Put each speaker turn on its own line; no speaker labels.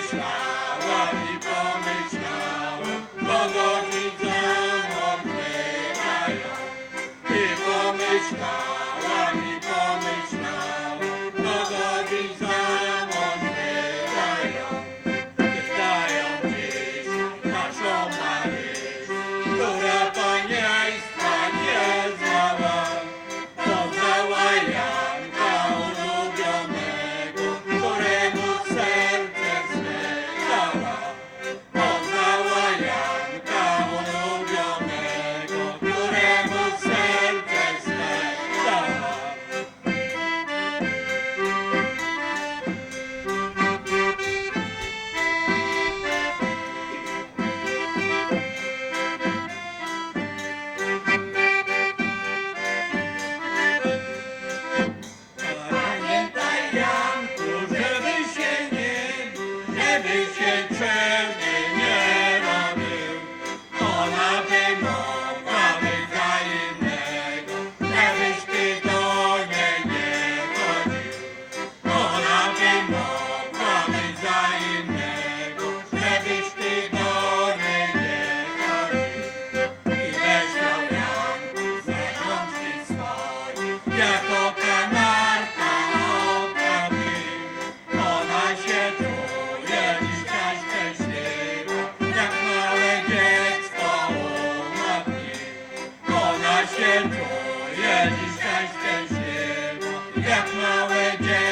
promise, our people jako kanarka oka mi. Ona się czuje niż ciaśkę śliwa, jak małe dziecko ona pnie. Ona się czuje niż ciaśkę śliwa, jak małe dziecko